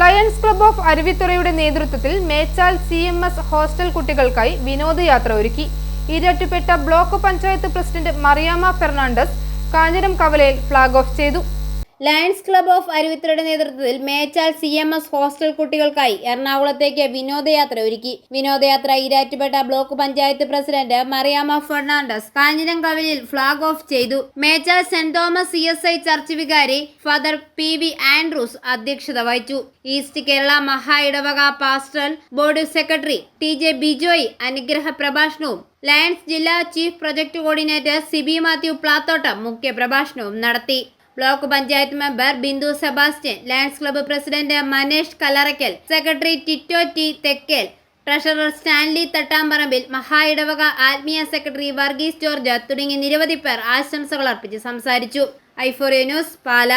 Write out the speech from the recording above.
Lions club of അരുവിത്തുറയുടെ നേതൃത്വത്തിൽ Mechal C M S hostel കുട്ടികൾക്കായി വിനോദയാത്ര ഒരുക്കി. Erattupetta block panchayat president Mariyama Fernandez Kanjiram കവലയിൽ ഫ്ളാഗ് ഓഫ് ചെയ്തു. ലയൺസ് ക്ലബ് ഓഫ് അരുവിത്രയുടെ നേതൃത്വത്തിൽ Mechal C M S hostel കുട്ടികൾക്കായി എറണാകുളത്തേക്ക് വിനോദയാത്ര ഒരുക്കി. വിനോദയാത്ര Erattupetta block panchayat president Mariyama Fernandez കാഞ്ഞിരംകവലിൽ ഫ്ളാഗ് ഓഫ് ചെയ്തു. Mechal Saint Thomas C S I church വികാരി ഫാദർ പി വി ആൻഡ്രൂസ് അധ്യക്ഷത വഹിച്ചു. ഈസ്റ്റ് കേരള മഹാ ഇടവക pastoral board secretary T J Bijoy അനുഗ്രഹ പ്രഭാഷണവും ലയൺസ് ജില്ലാ chief project coordinator Siby Mathew Plathottam മുഖ്യ പ്രഭാഷണവും നടത്തി. Block panchayat member Bindu Sebastian Lions club president Manesh Kalarakkal secretary Tito T Thekkel treasurer Stanley Thattamparambil മഹായിടവക ആത്മീയ secretary Varghese George തുടങ്ങി നിരവധി പേർ ആശംസകൾ അർപ്പിച്ച് സംസാരിച്ചു. ഐഫോറിയ ന്യൂസ് പാല.